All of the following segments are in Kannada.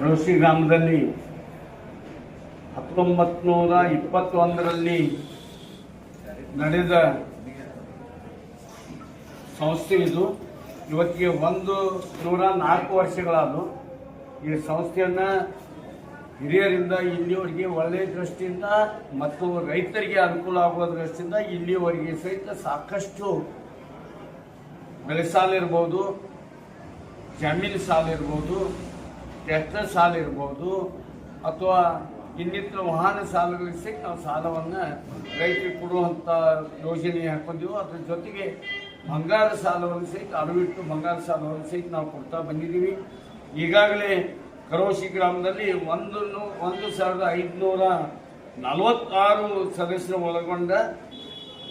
ರೋಷಿ ಗ್ರಾಮದಲ್ಲಿ ಹತ್ತೊಂಬತ್ತು ನೂರ ಇಪ್ಪತ್ತೊಂದರಲ್ಲಿ ನಡೆದ ಸಂಸ್ಥೆ ಇದು. ಇವತ್ತಿಗೆ ಒಂದು ನೂರ ನಾಲ್ಕು ವರ್ಷಗಳಾದವು ಈ ಸಂಸ್ಥೆಯನ್ನು ಹಿರಿಯರಿಂದ ಇಲ್ಲಿವರೆಗೆ ಒಳ್ಳೆಯ ದೃಷ್ಟಿಯಿಂದ ಮತ್ತು ರೈತರಿಗೆ ಅನುಕೂಲ ಆಗುವ ದೃಷ್ಟಿಯಿಂದ ಇಲ್ಲಿವರೆಗೆ ಸಹಿತ ಸಾಕಷ್ಟು ಬೆಳೆ ಸಾಲ ಇರ್ಬೋದು ಜಮೀನು ಸಾಲ ಇರ್ಬೋದು ಟ್ರ್ಯಾಕ್ಟರ್ ಸಾಲ ಇರ್ಬೋದು ಅಥವಾ ಇನ್ನಿತರ ವಾಹನ ಸಾಲಗಳಿಗೆ ಸಿಕ್ಕ ನಾವು ಸಾಲವನ್ನು ರೈತರಿಗೆ ಕೊಡುವಂಥ ಯೋಜನೆ ಹಾಕೊಂಡಿವು ಅದ್ರ ಜೊತೆಗೆ ಬಂಗಾರ ಸಾಲವನ್ನು ಸಹಿತ ಅಡವಿಟ್ಟು ಬಂಗಾರ ಸಾಲವನ್ನು ಸಹಿತ ನಾವು ಕೊಡ್ತಾ ಬಂದಿದ್ದೀವಿ. ಈಗಾಗಲೇ ಕರೋಶಿ ಗ್ರಾಮದಲ್ಲಿ ಒಂದು ಒಂದು ಸಾವಿರದ ಐದುನೂರ ನಲವತ್ತಾರು ಸದಸ್ಯರು ಒಳಗೊಂಡ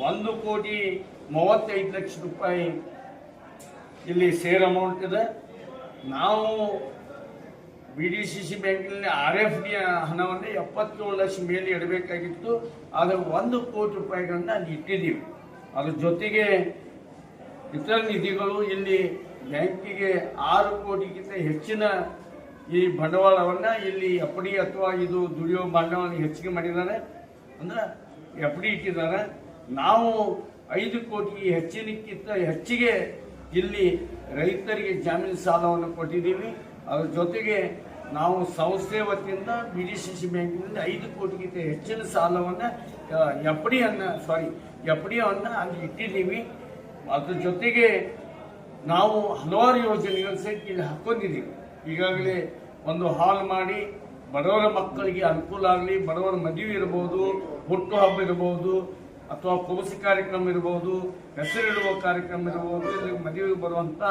ಒಂದು ಕೋಟಿ ಮೂವತ್ತೈದು ಲಕ್ಷ ರೂಪಾಯಿ ಇಲ್ಲಿ ಸೇರ್ ಅಮೌಂಟ್ ಇದೆ. ನಾವು ಬಿ ಡಿ ಸಿ ಸಿ ಬ್ಯಾಂಕಿನಲ್ಲಿ ಆರ್ ಎಫ್ ಡಿ ಹಣವನ್ನು ಎಪ್ಪತ್ತೇಳು ಲಕ್ಷ ಮೇಲೆ ಇಡಬೇಕಾಗಿತ್ತು. ಆದರೆ ಒಂದು ಕೋಟಿ ರೂಪಾಯಿಗಳನ್ನು ಅಲ್ಲಿ ಇಟ್ಟಿದ್ದೀವಿ. ಅದ್ರ ಜೊತೆಗೆ ಇತರ ನಿಧಿಗಳು ಇಲ್ಲಿ ಬ್ಯಾಂಕಿಗೆ ಆರು ಕೋಟಿಗಿಂತ ಹೆಚ್ಚಿನ ಈ ಬಂಡವಾಳವನ್ನು ಇಲ್ಲಿ ಎಫ್ ಡಿ ಅಥವಾ ಇದು ದುಡಿಯೋ ಬಂಡವಾಳ ಹೆಚ್ಚಿಗೆ ಮಾಡಿದ್ದಾರೆ. ಅಂದ್ರೆ ಎಫ್ ಡಿ ಇಟ್ಟಿದ್ದಾರೆ. ನಾವು ಐದು ಕೋಟಿ ಹೆಚ್ಚಿನಕ್ಕಿಂತ ಹೆಚ್ಚಿಗೆ ಇಲ್ಲಿ ರೈತರಿಗೆ ಜಾಮೀನು ಸಾಲವನ್ನು ಕೊಟ್ಟಿದ್ದೀವಿ. ಅದರ ಜೊತೆಗೆ ನಾವು ಸಂಸ್ಥೆ ವತಿಯಿಂದ ಬಿ ಡಿ ಸಿ ಸಿ ಬ್ಯಾಂಕಿನಿಂದ ಐದು ಕೋಟಿಗಿಂತ ಹೆಚ್ಚಿನ ಸಾಲವನ್ನು ಎಫ್ ಡಿಯನ್ನು ಸಾರಿ ಎಫ್ ಡಿಯನ್ನು ಅಲ್ಲಿ ಇಟ್ಟಿದ್ದೀವಿ. ಅದ್ರ ಜೊತೆಗೆ ನಾವು ಹಲವಾರು ಯೋಜನೆಗಳು ಸಹಿತ ಇಲ್ಲಿ ಹಾಕೊಂಡಿದ್ದೀವಿ. ಈಗಾಗಲೇ ಒಂದು ಹಾಲ್ ಮಾಡಿ, ಬಡವರ ಮಕ್ಕಳಿಗೆ ಅನುಕೂಲ ಆಗಲಿ, ಬಡವರ ಮದುವೆ ಇರ್ಬೋದು ಹುಟ್ಟುಹಬ್ಬ ಇರ್ಬೋದು ಅಥವಾ ಕೋಸಿ ಕಾರ್ಯಕ್ರಮ ಇರ್ಬೋದು, ಹೆಸರಿಡುವ ಕಾರ್ಯಕ್ರಮ ಇರ್ಬೋದು ಇಲ್ಲಿ ಮದುವೆಗೆ ಬರುವಂಥ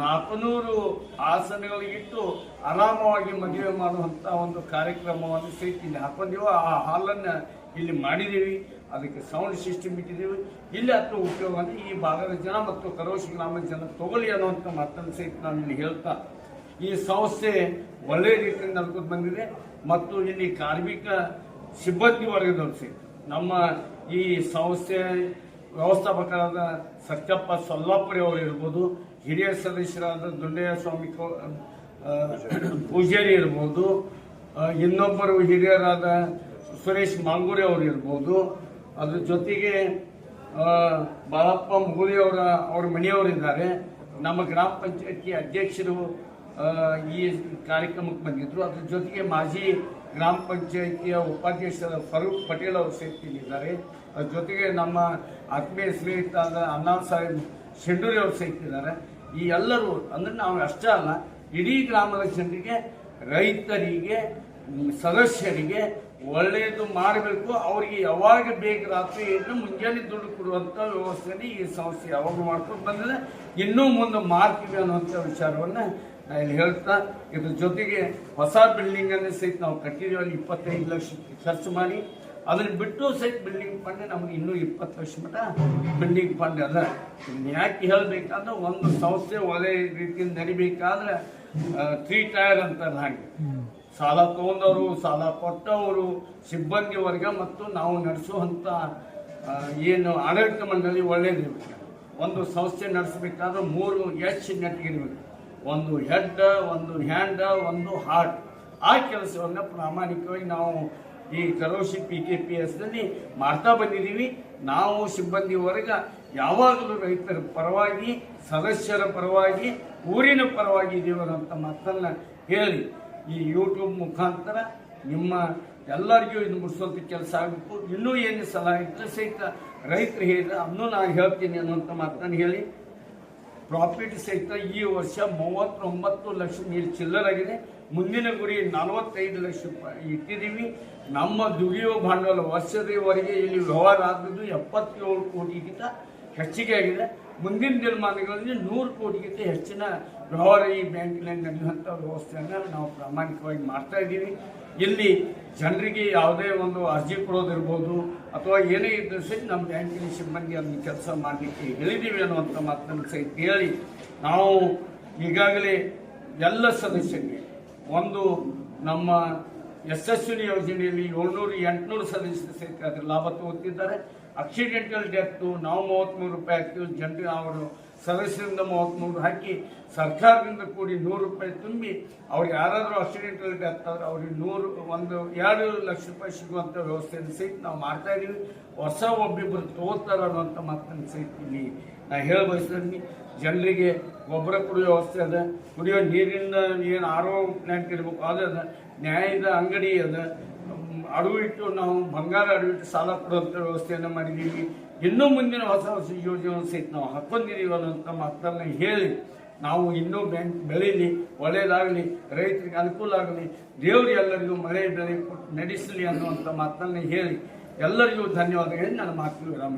ನಾಲ್ಕುನೂರು ಆಸನಗಳಿಗಿಟ್ಟು ಆರಾಮವಾಗಿ ಮದುವೆ ಮಾಡುವಂಥ ಒಂದು ಕಾರ್ಯಕ್ರಮವನ್ನು ಸಹಿತ ಇಲ್ಲಿ ಹಾಕೊಂಡಿವು, ಆ ಹಾಲನ್ನು ಇಲ್ಲಿ ಮಾಡಿದ್ದೀವಿ. ಅದಕ್ಕೆ ಸೌಂಡ್ ಸಿಸ್ಟಮ್ ಇಟ್ಟಿದ್ದೀವಿ. ಇಲ್ಲಿ ಹತ್ರ ಉಪಯೋಗವನ್ನು ಈ ಭಾಗದ ಜನ ಮತ್ತು ಕರೋಶಿ ಗ್ರಾಮದ ಜನ ತಗೊಳ್ಳಿ ಅನ್ನುವಂಥ ಮಾತನ್ನು ಸಹಿತ ನಾನು ಇಲ್ಲಿ ಹೇಳ್ತಾ, ಈ ಸಂಸ್ಥೆ ಒಳ್ಳೆಯ ರೀತಿಯಿಂದ ನಡ್ಕೊಂಡು ಬಂದಿದೆ. ಮತ್ತು ಇಲ್ಲಿ ಕಾರ್ಮಿಕ ಸಿಬ್ಬಂದಿ ವರ್ಗದವರು ಸಹಿತ ನಮ್ಮ ಈ ಸಂಸ್ಥೆ ವ್ಯವಸ್ಥಾಪಕರಾದ ಸತ್ಯಪ್ಪ ಸೊಲ್ಲಾಪುರಿ ಅವರು ಇರ್ಬೋದು, ಹಿರಿಯ ಸದಸ್ಯರಾದ ದುಂಡಯ್ಯ ಸ್ವಾಮಿ ಪೂಜಾರಿ ಇರ್ಬೋದು ಇನ್ನೊಬ್ಬರು ಹಿರಿಯರಾದ ಸುರೇಶ್ ಮಾಂಗೂರಿ ಅವರು ಇರ್ಬೋದು. ಅದ್ರ ಜೊತೆಗೆ ಬಾಳಪ್ಪ ಮುಗುಳಿ ಅವರ ಅವ್ರ ಮನೆಯವರಿದ್ದಾರೆ. ನಮ್ಮ ಗ್ರಾಮ ಪಂಚಾಯತಿ ಅಧ್ಯಕ್ಷರು ಈ ಕಾರ್ಯಕ್ರಮಕ್ಕೆ ಬಂದಿದ್ರು. ಅದ್ರ ಜೊತೆಗೆ ಮಾಜಿ ಗ್ರಾಮ ಪಂಚಾಯಿತಿಯ ಉಪಾಧ್ಯಕ್ಷರ ಫರೂಕ್ ಪಟೇಲ್ ಅವರು ಸೇರ್ತಿದ್ದಾರೆ ಅದ್ರ ಜೊತೆಗೆ ನಮ್ಮ ಆತ್ಮೀಯ ಸ್ನೇಹಿತರಾದ ಅಣ್ಣಾ ಸಾಹೇಬ್ ಶೆಂಡೂರಿ ಅವರು ಸೇರ್ತಿದ್ದಾರೆ ಈ ಎಲ್ಲರೂ ಅಂದ್ರೆ ನಾವು ಅಷ್ಟೇ ಅಲ್ಲ, ಇಡೀ ಗ್ರಾಮದ ಜನರಿಗೆ, ರೈತರಿಗೆ, ಸದಸ್ಯರಿಗೆ ಒಳ್ಳೆಯದು ಮಾಡಬೇಕು. ಅವರಿಗೆ ಯಾವಾಗ ಬೇಕು ರಾತ್ರಿ ಏನು ಮುಂಜಾನೆ ದುಡ್ಡು ಕೊಡುವಂಥ ವ್ಯವಸ್ಥೆಯಲ್ಲಿ ಈ ಸಮಸ್ಯೆ ಯಾವಾಗ ಮಾಡ್ಕೊಂಡು ಬಂದಿದೆ. ಇನ್ನೂ ಮುಂದೆ ಮಾಡ್ತೀವಿ ಅನ್ನುವಂಥ ವಿಚಾರವನ್ನು ಇಲ್ಲಿ ಹೇಳ್ತಾ, ಇದ್ರ ಜೊತೆಗೆ ಹೊಸ ಬಿಲ್ಡಿಂಗ್ ಅನ್ನು ಸಹಿತ ನಾವು ಕಟ್ಟಿದೀವಿ ಅಲ್ಲಿ ಇಪ್ಪತ್ತೈದು ಲಕ್ಷ ಖರ್ಚು ಮಾಡಿ. ಅದನ್ನ ಬಿಟ್ಟು ಸಹಿತ ಬಿಲ್ಡಿಂಗ್ ಫಂಡ್ ನಮ್ಗೆ ಇನ್ನೂ ಇಪ್ಪತ್ತು ಲಕ್ಷ ಮಟ್ಟ ಬಿಲ್ಡಿಂಗ್ ಫಂಡ್ ಅದ. ಯಾಕೆ ಹೇಳ್ಬೇಕಂದ್ರೆ, ಒಂದು ಸಂಸ್ಥೆ ಒಳ್ಳೆ ರೀತಿಯಿಂದ ನಡಿಬೇಕಾದ್ರೆ ತ್ರೀ ಟೈರ್ ಅಂತ ಹಾಗೆ. ಸಾಲ ತಗೊಂಡವರು, ಸಾಲ ಕೊಟ್ಟವರು, ಸಿಬ್ಬಂದಿ ವರ್ಗ ಮತ್ತು ನಾವು ನಡೆಸುವಂಥ ಏನು ಆಡಳಿತ ಮಂಡಳಿ ಒಳ್ಳೇದಿರ್ಬೇಕು. ಒಂದು ಸಂಸ್ಥೆ ನಡೆಸಬೇಕಾದ್ರೆ ಮೂರು ಎಚ್ ನೆಟ್ಗಿರ್ಬೇಕು. ಒಂದು ಹೆಡ್, ಒಂದು ಹ್ಯಾಂಡ್, ಒಂದು ಹಾರ್ಟ್. ಆ ಕೆಲಸವನ್ನು ಪ್ರಾಮಾಣಿಕವಾಗಿ ನಾವು ಈ ಕರೋಶಿ ಪಿ ಕೆ ಪಿ ಎಸ್ನಲ್ಲಿ ಮಾಡ್ತಾ ಬಂದಿದ್ದೀವಿ. ನಾವು ಸಿಬ್ಬಂದಿ ವರ್ಗ ಯಾವಾಗಲೂ ರೈತರ ಪರವಾಗಿ, ಸದಸ್ಯರ ಪರವಾಗಿ, ಊರಿನ ಪರವಾಗಿ ಅನ್ನೋಂಥ ಮಾತನ್ನು ಹೇಳಿ. ಈ ಯೂಟ್ಯೂಬ್ ಮುಖಾಂತರ ನಿಮ್ಮ ಎಲ್ಲರಿಗೂ ಇದು ಮುಗಿಸುವಂಥ ಕೆಲಸ ಆಗಬೇಕು. ಇನ್ನೂ ಏನು ಸಲಹೆ ಇದ್ದರೆ ಸಹಿತ ರೈತರು ಹೇಳಿದ್ರೆ ಅದನ್ನೂ ನಾನು ಹೇಳ್ತೀನಿ ಅನ್ನುವಂಥ ಮಾತನ್ನು ಹೇಳಿ. ಪ್ರಾಫಿಟ್ ಸಹಿತ ಈ ವರ್ಷ ಮೂವತ್ತೊಂಬತ್ತು ಲಕ್ಷ ನೀರು ಚಿಲ್ಲರಾಗಿದೆ ಮುಂದಿನ ಗುರಿ ನಲವತ್ತೈದು ಲಕ್ಷ ರೂಪಾಯಿ ಇಟ್ಟಿದ್ದೀವಿ. ನಮ್ಮ ದುಡಿಯುವ ಬಂಡವಾಳ ವರ್ಷದವರೆಗೆ ಇಲ್ಲಿ ವ್ಯವಹಾರ ಆದದ್ದು ಎಪ್ಪತ್ತೇಳು ಕೋಟಿಗಿಂತ ಹೆಚ್ಚಿಗೆ ಆಗಿದೆ. ಮುಂದಿನ ದಿನಮಾನಗಳಲ್ಲಿ ನೂರು ಕೋಟಿಗಿಂತ ಹೆಚ್ಚಿನ ವ್ಯವಹಾರ ಈ ಬ್ಯಾಂಕಿನಲ್ಲಿ ನಡೆಯುವಂಥ ವ್ಯವಸ್ಥೆಯನ್ನು ನಾವು ಪ್ರಾಮಾಣಿಕವಾಗಿ ಮಾಡ್ತಾ ಇದ್ದೀವಿ. ಇಲ್ಲಿ ಜನರಿಗೆ ಯಾವುದೇ ಒಂದು ಅರ್ಜಿ ಕೊಡೋದಿರ್ಬೋದು ಅಥವಾ ಏನೇ ಇದ್ದರೂ ಸಹಿತ ನಮ್ಮ ಬ್ಯಾಂಕಿನ ಸಿಬ್ಬಂದಿ ಅದನ್ನು ಕೆಲಸ ಮಾಡಲಿಕ್ಕೆ ಹೇಳಿದ್ದೀವಿ ಅನ್ನುವಂಥ ಮಾತನ್ನು ಸಹಿತ ಹೇಳಿ ನಾವು ಈಗಾಗಲೇ ಎಲ್ಲ ಸದಸ್ಯರಿಗೆ ಒಂದು ನಮ್ಮ ಯಶಸ್ವಿನಿ ಯೋಜನೆಯಲ್ಲಿ ಏಳ್ನೂರು ಎಂಟುನೂರು ಸದಸ್ಯರು ಸಹಿತ ಅದರ ಲಾಭ ತಗೋತಿದ್ದಾರೆ. ಆಕ್ಸಿಡೆಂಟಲ್ ಡೆತ್ತು ನಾವು ಮೂವತ್ತ್ಮೂರು ರೂಪಾಯಿ ಹಾಕ್ತೀವಿ. ಜನರಿಗೆ ಅವರು ಸದಸ್ಯರಿಂದ ಮೂವತ್ತ್ಮೂರು ಹಾಕಿ ಸರ್ಕಾರದಿಂದ ಕೂಡಿ ನೂರು ರೂಪಾಯಿ ತುಂಬಿ ಅವ್ರಿಗೆ ಯಾರಾದರೂ ಆಕ್ಸಿಡೆಂಟಲ್ ಡೆತ್ ಆದ್ರೆ ಅವ್ರಿಗೆ ನೂರು, ಒಂದು ಎರಡು ಲಕ್ಷ ರೂಪಾಯಿ ಸಿಗುವಂಥ ವ್ಯವಸ್ಥೆಯನ್ನು ಸಹಿತ ನಾವು ಮಾಡ್ತಾ ಇದೀವಿ ಹೊಸ ಒಬ್ಬಿಬ್ಬರು ತಗೋತಾರ ಅನ್ನುವಂಥ ಮಾತನ್ನು ಸಹಿತ ಇಲ್ಲಿ ನಾನು ಹೇಳ ಬಯಸ್ತೀನಿ. ಜನರಿಗೆ ಗೊಬ್ಬರ ಕುಡಿಯೋ ವ್ಯವಸ್ಥೆ ಅದ, ಕುಡಿಯೋ ನೀರಿನ ಏನು ಒ ಪ್ಲ್ಯಾಂಟ್ ಇರಬೇಕು ಅದ, ನ್ಯಾಯದ ಅಂಗಡಿ ಅದ ಅಡವು ಇಟ್ಟು ನಾವು ಬಂಗಾರ ಅಡವು ಇಟ್ಟು ಸಾಲ ಕೊಡುವಂಥ ವ್ಯವಸ್ಥೆಯನ್ನು ಮಾಡಿದ್ದೀವಿ. ಇನ್ನೂ ಮುಂದಿನ ಹೊಸ ಹೊಸ ಯೋಜನೆ ಸಹಿತ ನಾವು ಹಾಕೊಂಡಿದ್ದೀವಿ ಅನ್ನೋಂಥ ಮಾತನ್ನು ಹೇಳಿ ನಾವು ಇನ್ನೂ ಬ್ಯಾಂಕ್ ಬೆಳೀಲಿ ಒಳ್ಳೆಯದಾಗಲಿ ರೈತರಿಗೆ ಅನುಕೂಲ ಆಗಲಿ, ದೇವರು ಎಲ್ಲರಿಗೂ ಮಳೆ ಬೆಳೆ ನಡೆಸಲಿ ಅನ್ನುವಂಥ ಮಾತನ್ನು ಹೇಳಿ ಎಲ್ಲರಿಗೂ ಧನ್ಯವಾದ ನಾನು ಮಾತು ವಿರಾಮ